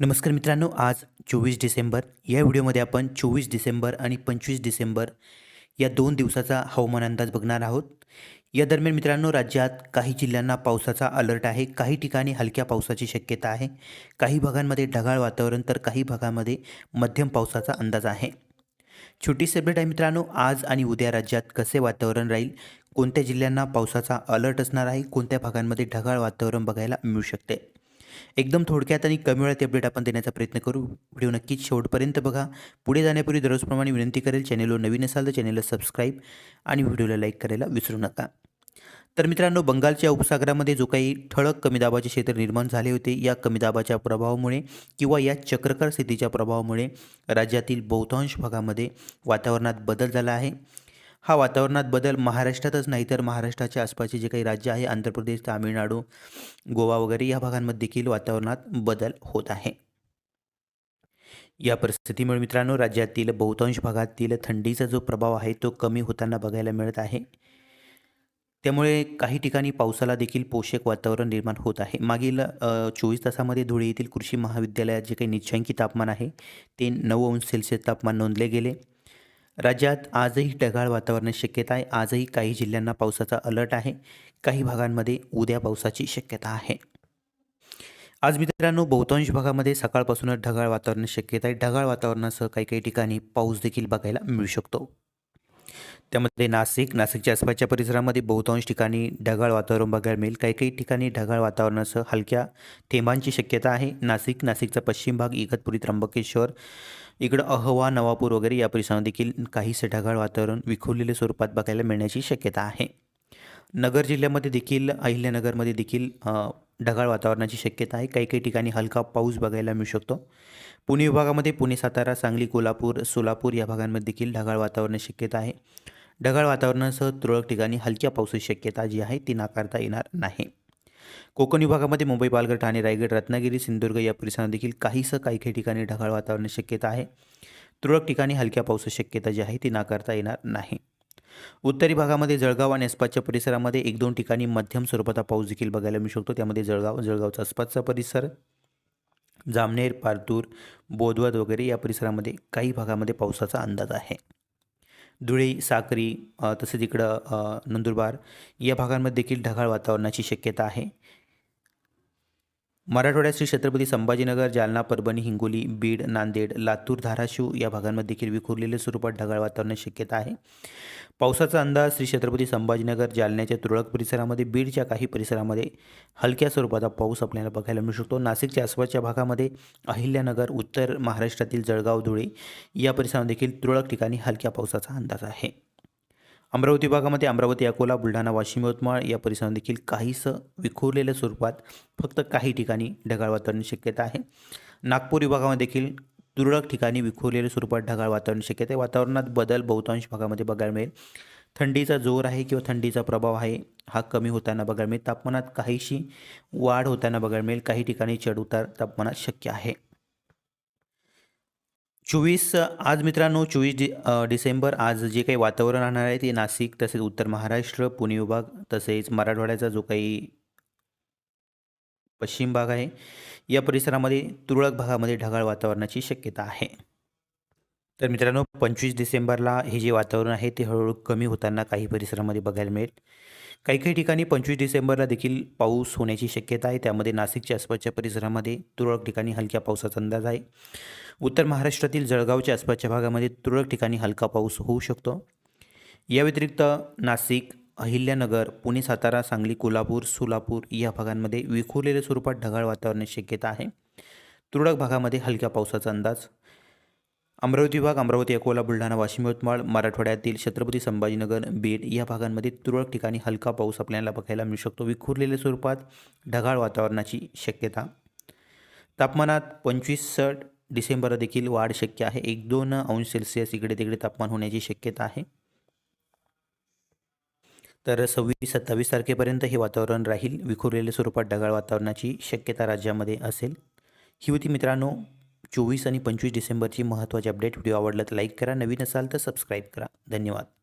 नमस्कार मित्रांनो आज चोवीस डिसेंबर. या व्हिडिओमध्ये आपण चोवीस डिसेंबर आणि पंचवीस डिसेंबर या दोन दिवसाचा हवामान अंदाज बघणार आहोत. या दरम्यान मित्रांनो राज्यात काही जिल्ह्यांना पावसाचा अलर्ट आहे. काही ठिकाणी हलक्या पावसाची शक्यता आहे. काही भागांमध्ये ढगाळ वातावरण तर काही भागामध्ये मध्यम पावसाचा अंदाज आहे. छोटी सेपरेट आहे मित्रांनो आज आणि उद्या राज्यात कसे वातावरण राहील? कोणत्या जिल्ह्यांना पावसाचा अलर्ट असणार आहे? कोणत्या भागांमध्ये ढगाळ वातावरण बघायला मिळू शकते? एकदम थोडक्यात आणि कमी वेळात अपडेट आपण देण्याचा प्रयत्न करू. व्हिडिओ नक्कीच शेवटपर्यंत बघा. पुढे जाण्यापूर्वी दररोजप्रमाणे विनंती करेल चॅनेलवर नवीन असाल तर चॅनेलला सबस्क्राईब आणि व्हिडिओला लाईक करायला विसरू नका. तर मित्रांनो बंगालच्या उपसागरामध्ये जो काही ठळक कमी दाबाचे क्षेत्र निर्माण झाले होते या कमी दाबाच्या प्रभावामुळे किंवा या चक्रकार स्थितीच्या प्रभावामुळे राज्यातील बहुतांश भागामध्ये वातावरणात बदल झाला आहे. हा वातावरणात बदल महाराष्ट्रातच नाही तर महाराष्ट्राच्या आसपासचे जे काही राज्य आहे आंध्र प्रदेश तामिळनाडू गोवा वगैरे या भागांमध्ये देखील वातावरणात बदल होत आहे. या परिस्थितीमुळे मित्रांनो राज्यातील बहुतांश भागातील थंडीचा जो प्रभाव आहे तो कमी होताना बघायला मिळत आहे. त्यामुळे काही ठिकाणी पावसाला देखील पोषक वातावरण निर्माण होत आहे. मागील चोवीस तासामध्ये धुळे येथील कृषी महाविद्यालयात जे काही निश्चयांकी तापमान आहे ते नऊ अंश सेल्सिअस तापमान नोंदले गेले. राज्यात आजही ढगाळ वातावरणाची शक्यता आहे. आजही काही जिल्ह्यांना पावसाचा अलर्ट आहे. काही भागांमध्ये उद्या पावसाची शक्यता आहे. आज मित्रांनो बहुतांश भागामध्ये सकाळपासूनच ढगाळ वातावरण शक्यता आहे. ढगाळ वातावरणासह काही काही ठिकाणी पाऊस देखील बघायला मिळू शकतो. त्यामध्ये नाशिक नाशिकच्या आसपासच्या परिसरामध्ये बहुतांश ठिकाणी ढगाळ वातावरण बघायला मिळेल. काही काही ठिकाणी ढगाळ वातावरणासह हलक्या थेंबांची शक्यता आहे. नाशिक नाशिकचा पश्चिम भाग इगतपुरी त्र्यंबकेश्वर इकडं अहवा नवापूर वगैरे या परिसरात देखील काहीसे ढगाळ वातावरण विखुरलेल्या स्वरूपात बघायला मिळण्याची शक्यता आहे. नगर जिल्ह्यामध्ये देखील अहिल्यानगरमध्ये देखील ढगाळ वातावरणाची शक्यता आहे. काही काही ठिकाणी हलका पाऊस बघायला मिळू शकतो. पुणे विभागामध्ये पुणे सातारा सांगली कोल्हापूर सोलापूर या भागांमध्ये देखील ढगाळ वातावरणाची शक्यता आहे. ढगाळ वातावरणासह तुरळक ठिकाणी हलक्या पावसाची शक्यता जी आहे ती नाकारता येणार नाही. कोकण विभागामध्ये मुंबई पालघर ठाणे रायगड रत्नागिरी सिंधुदुर्ग या परिसरात देखील काहीसं काही काही ठिकाणी ढगाळ वातावरणाची शक्यता आहे. तुरळक ठिकाणी हलक्या पावसाची शक्यता जी आहे ती नाकारता येणार नाही. उत्तरी भागामध्ये जळगाव आणि आसपासच्या परिसरामध्ये एक दोन ठिकाणी मध्यम स्वरूपाचा पाऊस देखील बघायला मिळू शकतो. त्यामध्ये जळगाव जळगावचा आसपासचा परिसर जामनेर पारतूर बोधवत वगैरे या परिसरामध्ये काही भागामध्ये पावसाचा अंदाज आहे. धुळे साक्री तसेच इकडं नंदुरबार या भागांमध्ये देखील ढगाळ वातावरणाची शक्यता आहे. मराठवाड्यात श्री छत्रपती संभाजीनगर जालना परभणी हिंगोली बीड नांदेड लातूर धाराशिव या भागांमध्ये देखील विखुरलेले स्वरूपात ढगाळ वातावरणाची शक्यता आहे. पावसाचा अंदाज श्री छत्रपती संभाजीनगर जालन्याच्या तुरळक परिसरामध्ये बीडच्या काही परिसरामध्ये हलक्या स्वरूपाचा पाऊस आपल्याला बघायला मिळू शकतो. नाशिकच्या आसपासच्या भागामध्ये अहिल्यानगर उत्तर महाराष्ट्रातील जळगाव धुळे या परिसरामध्ये देखील तुरळक ठिकाणी हलक्या पावसाचा अंदाज आहे. अमरावती भागामध्ये अमरावती अकोला बुलढाणा वाशिम यवतमाळ या परिसरात देखील काहीसं विखुरलेल्या स्वरूपात फक्त काही ठिकाणी ढगाळ वातावरण शक्यता आहे. नागपूर विभागामध्ये देखील तुरळक ठिकाणी विखुरलेल्या स्वरूपात ढगाळ वातावरण शक्यता आहे. वातावरणात बदल बहुतांश भागामध्ये बघायला मिळेल. थंडीचा जोर आहे किंवा थंडीचा प्रभाव आहे हा कमी होताना बघायला मिळेल. तापमानात काहीशी वाढ होताना बघायला मिळेल. काही ठिकाणी चढउतार तापमानात शक्य आहे. चोवीस आज मित्रांनो चोवीस डि डिसेंबर आज जे काही वातावरण राहणार आहे ते नाशिक तसेच उत्तर महाराष्ट्र पुणे विभाग तसेच मराठवाड्याचा जो काही पश्चिम भाग आहे या परिसरामध्ये तुरळक भागामध्ये ढगाळ वातावरणाची शक्यता आहे. तर मित्रांनो पंचवीस डिसेंबरला हे जे वातावरण आहे ते हळूहळू कमी होताना काही परिसरामध्ये बघायला मिळेल. काही काही ठिकाणी पंचवीस डिसेंबरला देखील पाऊस होण्याची शक्यता आहे. त्यामध्ये नाशिकच्या आसपासच्या परिसरामध्ये तुरळक ठिकाणी हलक्या पावसाचा अंदाज आहे. उत्तर महाराष्ट्रातील जळगावच्या आसपासच्या भागामध्ये तुरळक ठिकाणी हलका पाऊस होऊ शकतो. या व्यतिरिक्त नाशिक अहिल्यानगर पुणे सातारा सांगली कोल्हापूर सोलापूर या भागांमध्ये विखुरलेल्या स्वरूपात ढगाळ वातावरणाची शक्यता आहे. तुरळक भागामध्ये हलक्या पावसाचा अंदाज. अमरावती विभाग अमरावती अकोला बुलढाणा वाशिम यवतमाळ मराठवाड्यातील छत्रपती संभाजीनगर बीड या भागांमध्ये तुरळक ठिकाणी हलका पाऊस आपल्याला बघायला मिळू शकतो. विखुरलेल्या स्वरूपात ढगाळ वातावरणाची शक्यता. तापमानात पंचवीस डिसेंबर देखील वाढ शक्य आहे. एक दोन अंश सेल्सिअस इकडे तिकडे तापमान होण्याची शक्यता आहे. तर सव्वीस सत्तावीस तारखेपर्यंत हे वातावरण राहील. विखुरलेल्या स्वरूपात ढगाळ वातावरणाची शक्यता राज्यामध्ये असेल. ही होती मित्रांनो चोवीस आणि पंचवीस डिसेंबरची महत्त्वाची अपडेट व्हिडिओ आवडला तर लाईक करा नवीन असाल तर सबस्क्राईब करा. धन्यवाद.